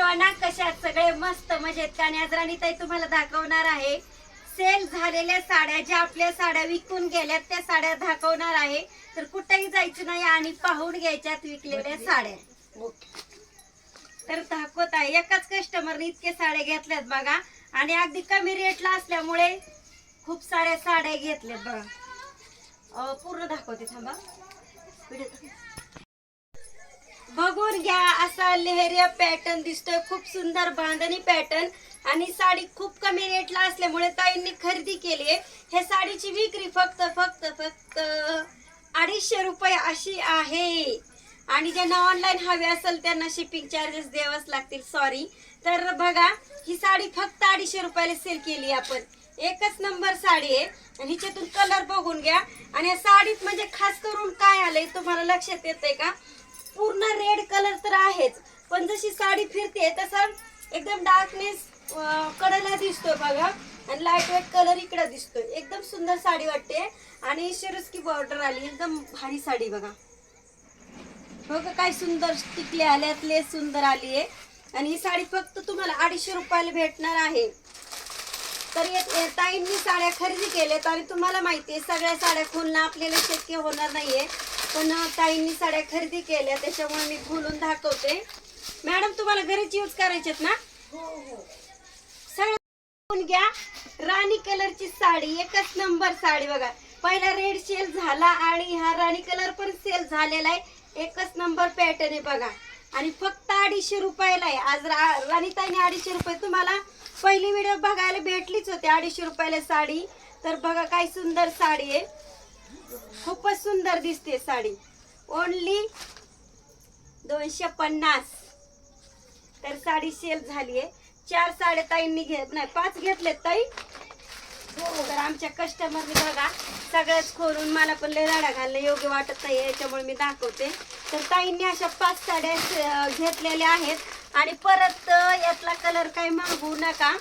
सर्वांना कशात? सगळे मस्त मजेत का? आणि आज राणीताई तुम्हाला दाखवणार आहे. सेल झालेल्या साड्या ज्या आपल्या साड्या विकून गेल्यात त्या साड्या दाखवणार आहे. तर कुठेही जायचं नाही आणि पाहून घ्यायच्यात विकलेल्या साड्या. तर दाखवत आहे. एकाच कस्टमरने इतके साड्या घेतल्यात बघा. आणि अगदी कमी रेटला असल्यामुळे खूप साऱ्या साड्या घेतल्यात बघा. पूर्ण दाखवते थांबा. घ्या असा लेहरिया पॅटर्न दिसतोय. खूप सुंदर बांधणी पॅटर्न आणि साडी खूप कमी रेटला असल्यामुळे ताईंनी खरेदी केली आहे. ह्या साडीची विक्री फक्त फक्त फक्त अडीचशे रुपये अशी आहे. आणि ज्यांना ऑनलाईन हवे असेल त्यांना शिपिंग चार्जेस द्यावंच लागतील. सॉरी तर बघा ही साडी फक्त अडीचशे रुपयाला सेल केली आपण. एकच नंबर साडी आहे. आणि हिच्यातून कलर बघून घ्या. आणि या साडीत म्हणजे खास करून काय आलंय तुम्हाला लक्षात येतंय का? पूर्ण रेड कलर तर आहेच. पण जशी साडी फिरते तसा एकदम डार्कनेस कडेला दिसतोय बघा. आणि लाइट वेट कलर इकडे दिसतोय. एकदम सुंदर साडी वाटते. आणि शिरुस्की बॉर्डर आली. एकदम भारी साडी बघा. बघा काय सुंदर टिकले आल्यात लेस सुंदर आली आहे. आणि ही साडी फक्त तुम्हाला अडीचशे रुपयाला भेटणार आहे. तर ताईंनी साड्या खरेदी केल्यात आणि तुम्हाला माहिती आहे सगळ्या साड्या खोलणं आपल्याला शक्य होणार नाहीये. पण ताईंनी साड्या खरेदी केल्या त्याच्यामुळे मी खोलून दाखवते. मॅडम तुम्हाला घरीच यूज करायच्यात ना? सगळं बघून घ्या. राणी कलरची साडी एकच नंबर साडी बघा. पहिला रेड सेल झाला आणि हा राणी कलर पण सेल झालेला आहे. एकच नंबर पॅटर्न आहे बघा. आणि फक्त अडीचशे रुपयाला आहे. आज रा- राणीताईने अडीचशे रुपये तुम्हाला पहिली व्हिडिओ बघायला भेटलीच होती अडीचशे रुपयाला साडी. तर बघा काय सुंदर साडी आहे. खूपच सुंदर दिसते साडी. ओनली दोनशे पन्नास. तर साडी सेल झाली आहे. चार साड्या ताईंनी घेत नाही पाच घेतलेत ताई. हो, तर आमच्या कस्टमरनी बघा सगळ्याच खोरून मला पण लय राडा घालणं योग्य वाटत नाही याच्यामुळे मी दाखवते. तर ताईंनी अशा पाच साड्या घेतलेल्या आहेत. आणि परत यातला कलर काही मागवू नका.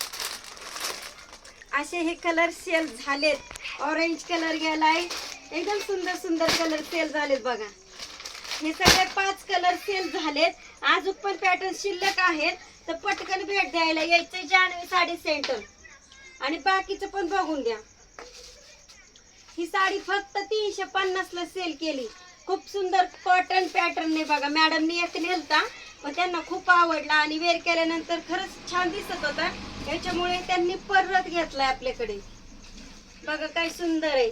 असे हे कलर सेल झालेत. ऑरेंज कलर गेलाय. एकदम सुंदर सुंदर कलर सेल झालेत बघा. हे सगळे पाच कलर सेल झालेत. अजून पण पॅटर्न शिल्लक आहेत. तर पटकन भेट द्यायला यायचं जानवी साडी सेंटर आणि बाकीचं पण बघून द्या. ही साडी फक्त तीनशे पन्नासला सेल केली. खूप सुंदर कॉटन पॅटर्न आहे बघा. मॅडमनी एक नेलता पण त्यांना खूप आवडला आणि वेअर केल्यानंतर खरंच छान दिसत होता. याच्यामुळे त्यांनी परत घेतलाय आपल्याकडे. बघा काय सुंदर आहे.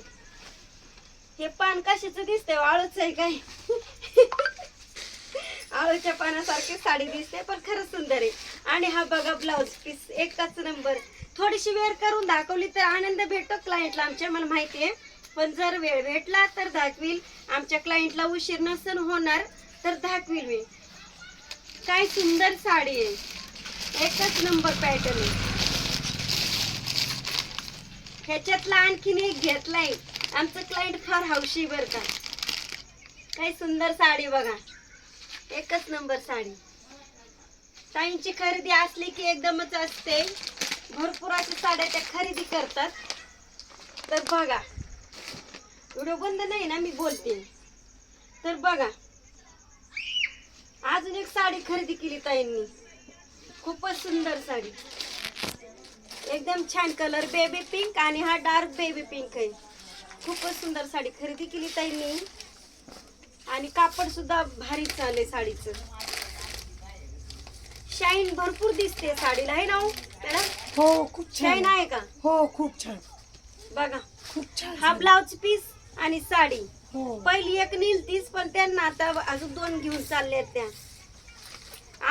हे पान कशाचं दिसतंय? आळूच आहे काय? आळूच्या पानासारखी साडी दिसते पण खरंच सुंदर आहे. आणि हा बघा ब्लाऊज पीस एकाच नंबर थोडीशी वेअर करून दाखवली तर आनंद भेटतो क्लायंटला आमच्या मला माहिती आहे. पण जर वेळ भेटला तर दाखवील. आमच्या क्लायंटला उशीर नसन होणार तर दाखवील मी. काय सुंदर साडी आहे. एकच नंबर पॅटर्न आहे. ह्याच्यातला आणखीन एक घेतलाय. आमचं क्लायंट फार हौशी बर का. काय सुंदर साडी बघा. एकच नंबर साडी. ताईंची खरेदी असली की एकदमच असते. भरपूर अशा साड्या त्या खरेदी करतात. तर बघा. व्हिडिओ बंद नाही ना मी बोलते. तर बघा. अजून एक साडी खरेदी केली ताईंनी. खूपच सुंदर साडी. एकदम छान कलर बेबी पिंक आणि हा डार्क बेबी पिंक आहे. खूपच सुंदर साडी खरेदी केली ताईंनी. आणि कापड सुद्धा भारी चालले साडीचं. शाईन भरपूर दिसते साडीला आहे ना हो? हो खूप शाईन छान आहे का? हो खूप छान. बघा. खूप छान हा ब्लाउज पीस आणि साडी. हो. पहिली एक नीलतीच पण त्यांना आता अजून दोन घेऊन चालल्या त्या.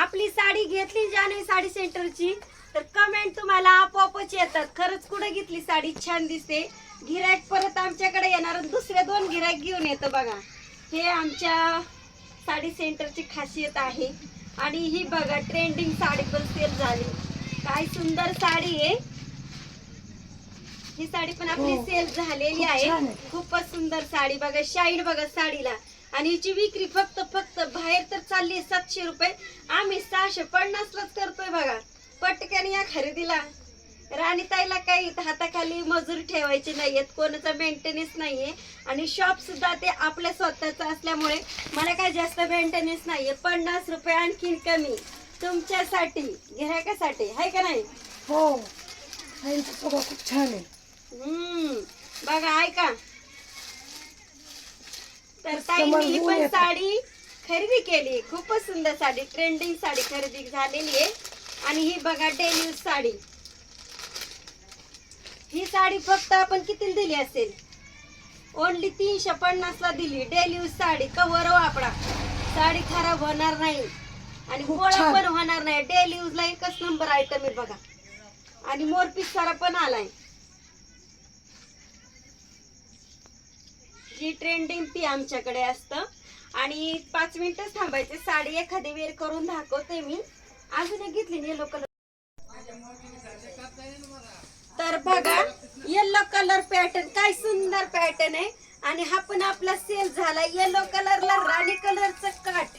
आपली साडी घेतली जाने साडी सेंटरची. तर कमेंट तुम्हाला आपोआपच येतात. खरंच कुठे घेतली साडी? छान दिसते. गिरायक परत आमच्याकडे येणार दुसरे दोन गिरायक घेऊन येतं बघा. हे आमच्या साडी सेंटरची खासियत आहे. आणि ही बघा ट्रेंडिंग साडी पण सेल झाली. काय सुंदर साडी आहे. ही साडी पण आपली हो. सेल झालेली खूप आहे. खूपच सुंदर साडी बघा शाईन बघा साडीला. आणि हिची विक्री फक्त फक्त बाहेर तर चालली आहे सातशे रुपये. आम्ही सहाशे पन्नासलाच करतोय बघा. पटकन या खरेदीला. राणीताईला काही हाताखाली मजूर ठेवायची नाहीयेत कोणाचा मेंटेनन्स नाहीये. आणि शॉप सुद्धा ते आपल्या स्वतःच असल्यामुळे मला काय जास्त मेंटेनन्स नाहीये. पन्नास रुपये आणखीन कमी. तुमच्यासाठी. गिऱ्हाईकासाठी आहे का नाही? हो. खूप छान आहे. हम्म. बघा ऐका. तर ताईंनी ही पण. साडी खरेदी केली. खूपच सुंदर साडी. ट्रेंडिंग साडी खरेदी झालेली आहे. आणि ही बघा डेली यूज साडी. ही साडी फक्त आपण कितीला दिली असेल? ओनली तीनशे पन्नास ला दिली. डेली यूज साडी कवर वापरा. साडी खराब होणार नाही. आणि गोळा. पण होणार नाही. डेली यूज ला एकच नंबर आयटम आहे बघा. आणि मोरपीस सारा पण आलाय. जी ट्रेंडिंग ती आमच्याकडे असतं. आणि पाच मिनिटच थांबायचे. साडी एखादी वेअर करून दाखवते मी. अजून एक घेतली येलो कलर तर बघा येलो कलर पॅटर्न काय सुंदर पॅटर्न आहे. आणि हा पण आपला सेल झाला. येलो कलरला राणी कलरचं काठ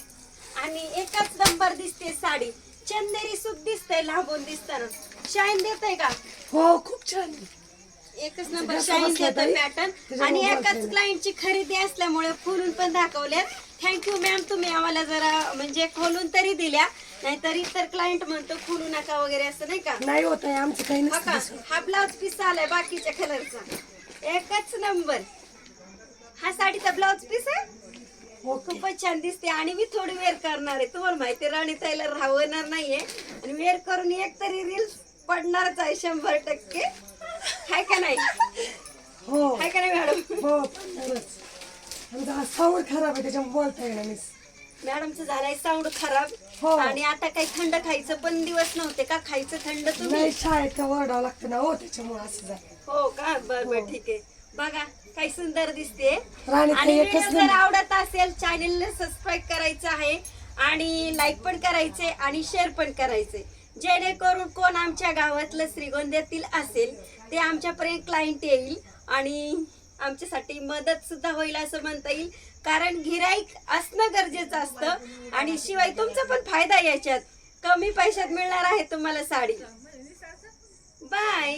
आणि एकच नंबर दिसते साडी. चंदेरी सुद्धा दिसते लांबून दिसताना. शाईन देते का? हो खूप छान आहे. एकच नंबर शाईन देतो पॅटर्न आणि एकाच. क्लायंटची खरेदी असल्यामुळे खोलून पण दाखवल्यात. थँक्यू मॅम तुम्ही आम्हाला जरा म्हणजे खोलून तरी दिल्या. नाहीतर इतर क्लायंट म्हणतो खोलू नका वगैरे असं नाही का? नाही होत आहे आमचं काही हा का. हा ब्लाउज पीस आलाय बाकीच्या कलरचा एकच नंबर हा साडीचा ब्लाउज पीस आहे? ओके खूपच छान दिसते. आणि मी थोडी वेअर करणार आहे. तुम्हाला माहिती आहे, राणी ताईला राहणार नाहीये. आणि वेअर करून एक तरी रील्स पडणारच आहे शंभर टक्के. हाय का नाही? हो. हाय का नाही मॅडम? हो हा साऊंड खराब आहे त्याच्यामुळे बोलता येणार मिस मॅडमचं झालंय साऊंड खराब. हो. आणि आता काही थंड खायचं पण दिवस नव्हते का? खायचं थंड तुम्ही? नाही शाळेत का वरडावं लागतं ना हो त्याच्यामुळे असं झालं. हो का? बर बर ठीक आहे. बघा काही सुंदर दिसते राणी ताई आणि एकच व्हिडिओ जर नंबर. आवडत असेल चॅनेलला सबस्क्राईब करायचं आहे. आणि लाईक पण करायचे आणि शेअर पण करायचे जेणेकरून कोण आमच्या गावातलं श्रीगोंद्यातील असेल ते आमच्यापर्यंत क्लायंट येईल. आणि आमच्यासाठी मदत सुद्धा होईल असं म्हणता येईल. कारण गिराईक असणं गरजेचं असतं. आणि शिवाय तुमचा पण फायदा याच्यात. कमी पैशात मिळणार आहे तुम्हाला साडी. बाय.